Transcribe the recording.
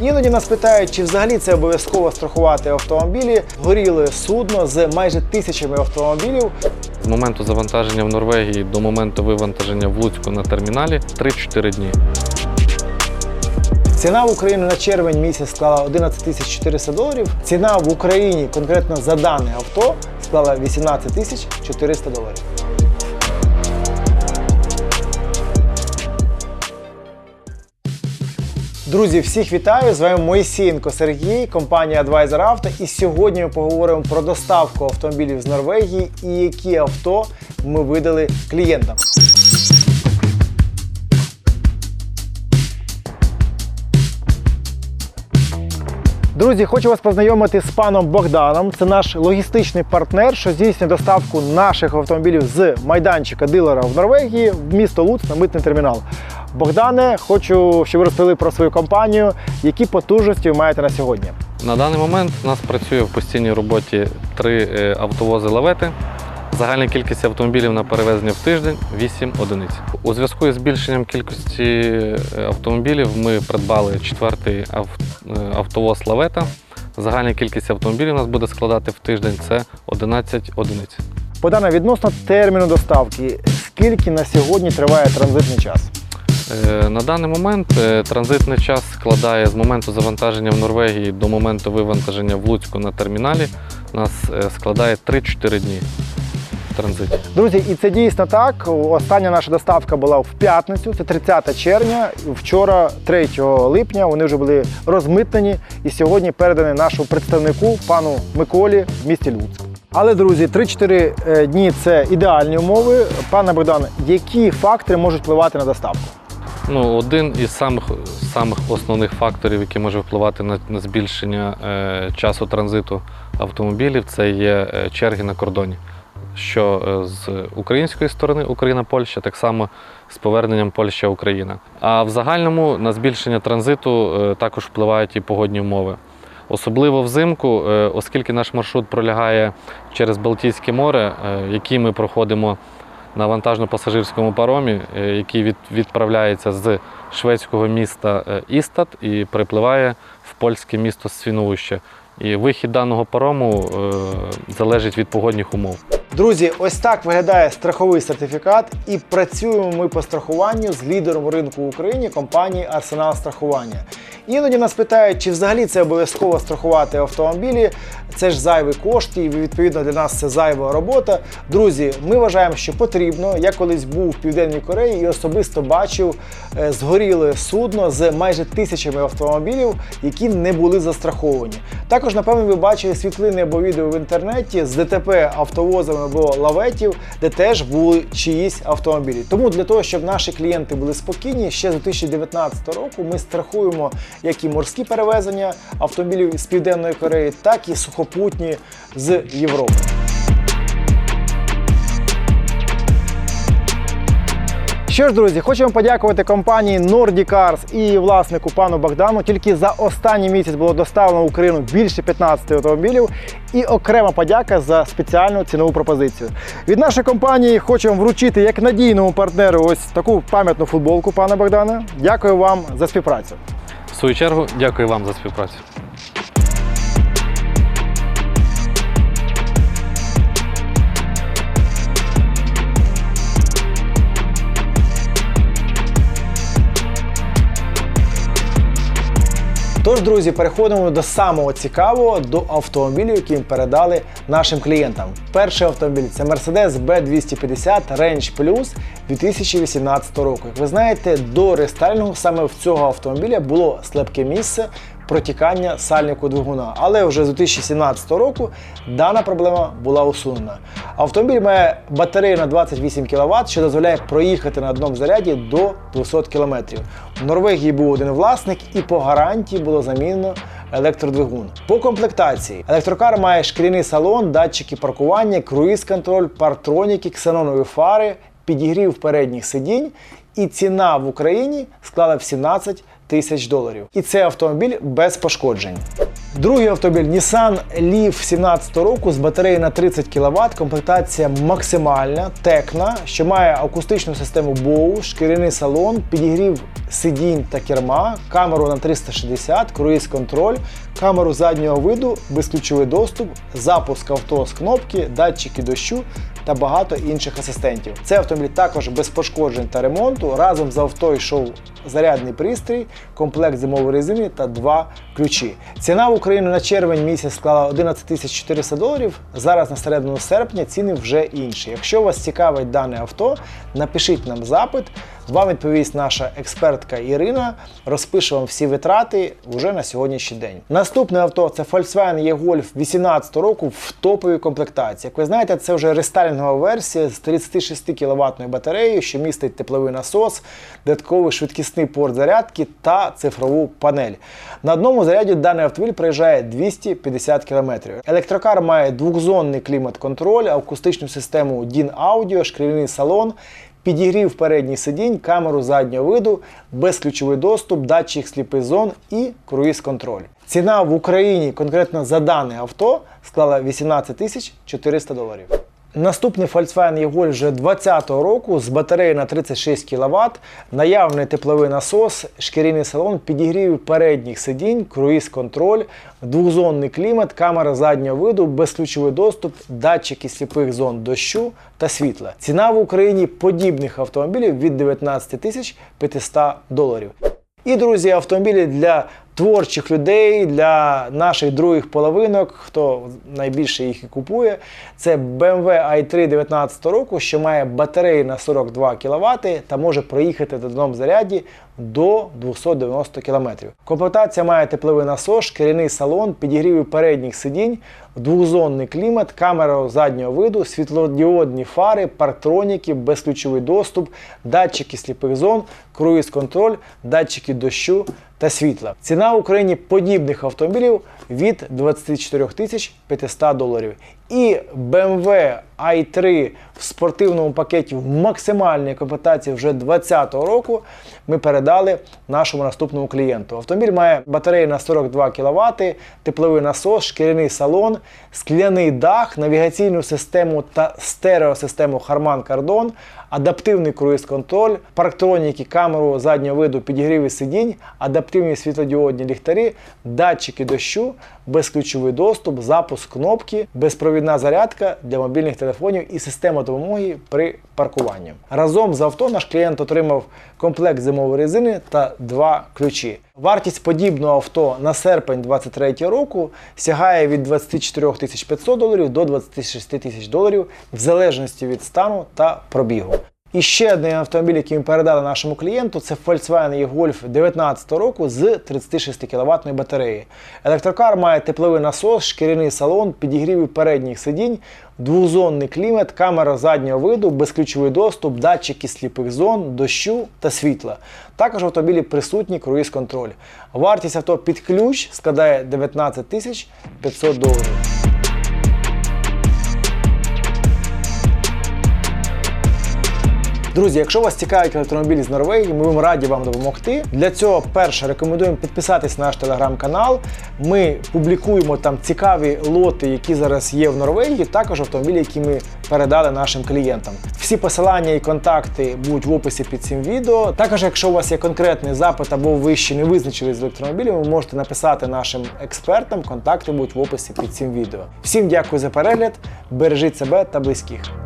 Іноді нас питають, чи взагалі це обов'язково страхувати автомобілі. Горіле судно з майже тисячами автомобілів. З моменту завантаження в Норвегії до моменту вивантаження в Луцьку на терміналі 3-4 дні. Ціна в Україні на червень місяць склала 11 тисяч 400 доларів. Ціна в Україні конкретно за дане авто склала 18 тисяч 400 доларів. Друзі, всіх вітаю! З вами Моїсієнко Сергій, компанія Advisor Auto. І сьогодні ми поговоримо про доставку автомобілів з Норвегії і які авто ми видали клієнтам. Друзі, хочу вас познайомити з паном Богданом. Це наш логістичний партнер, що здійснює доставку наших автомобілів з майданчика дилера в Норвегії в місто Луц на митний термінал. Богдане, хочу, щоб ви розповіли про свою компанію, які потужності ви маєте на сьогодні. На даний момент у нас працює в постійній роботі три е, автовози лавети. Загальна кількість автомобілів на перевезення в тиждень 8 одиниць. У зв'язку з збільшенням кількості е, автомобілів ми придбали четвертий е, автовоз лавета. Загальна кількість автомобілів у нас буде складати в тиждень це 11 одиниць. Богдане, відносно терміну доставки, скільки на сьогодні триває транзитний час? Е, На даний момент е, транзитний час складає з моменту завантаження в Норвегії до моменту вивантаження в Луцьку на терміналі. Нас е, складає 3-4 дні в транзиті. Друзі, і це дійсно так. Остання наша доставка була в п'ятницю, це 30 червня. Вчора, 3 липня, вони вже були розмитнені і сьогодні передані нашому представнику, пану Миколі в місті Луцьк. Але, друзі, 3-4 е, дні це ідеальні умови. Пане Богдан, які фактори можуть впливати на доставку? Ну, один із самих, самих основних факторів, який може впливати на, на збільшення е, часу транзиту автомобілів, це є е, черги на кордоні. Що е, з української сторони Україна-Польща, так само з поверненням Польща-Україна. А в загальному на збільшення транзиту е, також впливають і погодні умови. Особливо взимку, оскільки наш маршрут пролягає через Балтійське море, який ми проходимо на вантажно-пасажирському паромі, е, який від, відправляється з шведського міста е, Істат і припливає в польське місто Свіновище. І вихід даного парому е, залежить від погодних умов. Друзі, ось так виглядає страховий сертифікат, і працюємо ми по страхуванню з лідером ринку в Україні компанії Арсенал Страхування. Іноді нас питають, чи взагалі це обов'язково страхувати автомобілі. Це ж зайві кошти, і відповідно для нас це зайва робота. Друзі, ми вважаємо, що потрібно. Я колись був в Південній Кореї і особисто бачив е, згоріле судно з майже тисячами автомобілів, які не були застраховані. Також, напевно, ви бачили світлини або відео в інтернеті з ДТП автовозами або лаветів, де теж були чиїсь автомобілі. Тому для того, щоб наші клієнти були спокійні, ще з 2019 року ми страхуємо як і морські перевезення автомобілів з Південної Кореї, так і сухопутні з Європи. Що ж, друзі, хочемо подякувати компанії Nordic Cars і власнику пану Богдану. Тільки за останній місяць було доставлено в Україну більше 15 автомобілів. І окрема подяка за спеціальну цінову пропозицію. Від нашої компанії хочемо вручити як надійному партнеру ось таку пам'ятну футболку, пане Богдане. Дякую вам за співпрацю. Свою чергу, дякую вам за співпрацю. Тож, друзі, переходимо до самого цікавого до автомобілів, які їм передали нашим клієнтам. Перший автомобіль це Mercedes B250 Range Plus 2018 року. Як ви знаєте, до рестайлінгу саме в цього автомобіля було слабке місце протікання сальнику двигуна. Але вже з 2017 року дана проблема була усунена. Автомобіль має батарею на 28 кВт, що дозволяє проїхати на одному заряді до 200 км. В Норвегії був один власник, і по гарантії було замінено електродвигун. По комплектації електрокар має шкіряний салон, датчики паркування, круїз-контроль, партроніки, ксенонові фари, підігрів передніх сидінь. І ціна в Україні склала в 17 тисяч доларів. І цей автомобіль без пошкоджень. Другий автомобіль Nissan Leaf 17 року з батареєю на 30 кВт, комплектація максимальна, текна, що має акустичну систему BOSE, шкіряний салон, підігрів сидінь та керма, камеру на 360, круїз контроль, камеру заднього виду, безключовий доступ, запуск авто з кнопки, датчики дощу та багато інших асистентів. Цей автомобіль також без пошкоджень та ремонту. Разом з авто йшов зарядний пристрій, комплект зимової резини та два ключі. Ціна в Україну на червень місяць склала 11 400 доларів. Зараз на середину серпня ціни вже інші. Якщо вас цікавить дане авто, напишіть нам запит. Вам відповість наша експертка Ірина. Розпише вам всі витрати вже на сьогоднішній день. Наступне авто це Volkswagen E-Golf 18 року в топовій комплектації. Як ви знаєте, це вже рестайлінгова версія з 36 кВт батареєю, що містить тепловий насос, додатковий швидкісний порт зарядки та цифрову панель. На одному заряді даний автомобіль проїжджає 250 км. Електрокар має двохзонний клімат-контроль, акустичну систему DIN Audio, шкіряний салон. Підігрів передній сидінь, камеру заднього виду, безключовий доступ, датчик сліпих зон і круїз-контроль. Ціна в Україні конкретно за дане авто склала 18 тисяч 400 доларів. Наступний Volkswagen E-Golf вже 2020 року з батареєю на 36 кВт, наявний тепловий насос, шкіряний салон, підігрів передніх сидінь, круїз-контроль, двохзонний клімат, камера заднього виду, безключовий доступ, датчики сліпих зон дощу та світла. Ціна в Україні подібних автомобілів від 19 тисяч 500 доларів. І, друзі, автомобілі для творчих людей, для наших других половинок, хто найбільше їх і купує. Це BMW i3 19 року, що має батареї на 42 кВт та може проїхати на одному заряді до 290 км. Комплектація має тепловий насос, шкіряний салон, підігрів передніх сидінь, двохзонний клімат, камера заднього виду, світлодіодні фари, парктроніки, безключовий доступ, датчики сліпих зон, круїз-контроль, датчики дощу та світла. Ціна в Україні подібних автомобілів від 24 500 доларів. І BMW i3 в спортивному пакеті в максимальній комплектації вже 2020 року ми передали нашому наступному клієнту. Автомобіль має батарею на 42 кВт, тепловий насос, шкіряний салон, скляний дах, навігаційну систему та стереосистему Harman Kardon, адаптивний круїз-контроль, парктроніки, камеру заднього виду, підігріви сидінь, адаптивні світлодіодні ліхтарі, датчики дощу, безключовий доступ, запуск кнопки, безпровідна зарядка для мобільних телефонів і система допомоги при паркуванні. Разом з авто наш клієнт отримав комплект зимової резини та два ключі. Вартість подібного авто на серпень 2023 року сягає від 24 500 доларів до 26 тисяч доларів в залежності від стану та пробігу. І ще один автомобіль, який ми передали нашому клієнту, це Volkswagen E-Golf 19 року з 36 кВт батареї. Електрокар має тепловий насос, шкіряний салон, підігрів передніх сидінь, двохзонний клімат, камера заднього виду, безключовий доступ, датчики сліпих зон, дощу та світла. Також в автомобілі присутній круїз-контроль. Вартість авто під ключ складає 19 тисяч 500 доларів. Друзі, якщо вас цікавить електромобілі з Норвегії, ми будемо раді вам допомогти. Для цього перше рекомендуємо підписатись на наш телеграм-канал. Ми публікуємо там цікаві лоти, які зараз є в Норвегії, також автомобілі, які ми передали нашим клієнтам. Всі посилання і контакти будуть в описі під цим відео. Також, якщо у вас є конкретний запит або ви ще не визначились з електромобілем, ви можете написати нашим експертам. Контакти будуть в описі під цим відео. Всім дякую за перегляд, бережіть себе та близьких.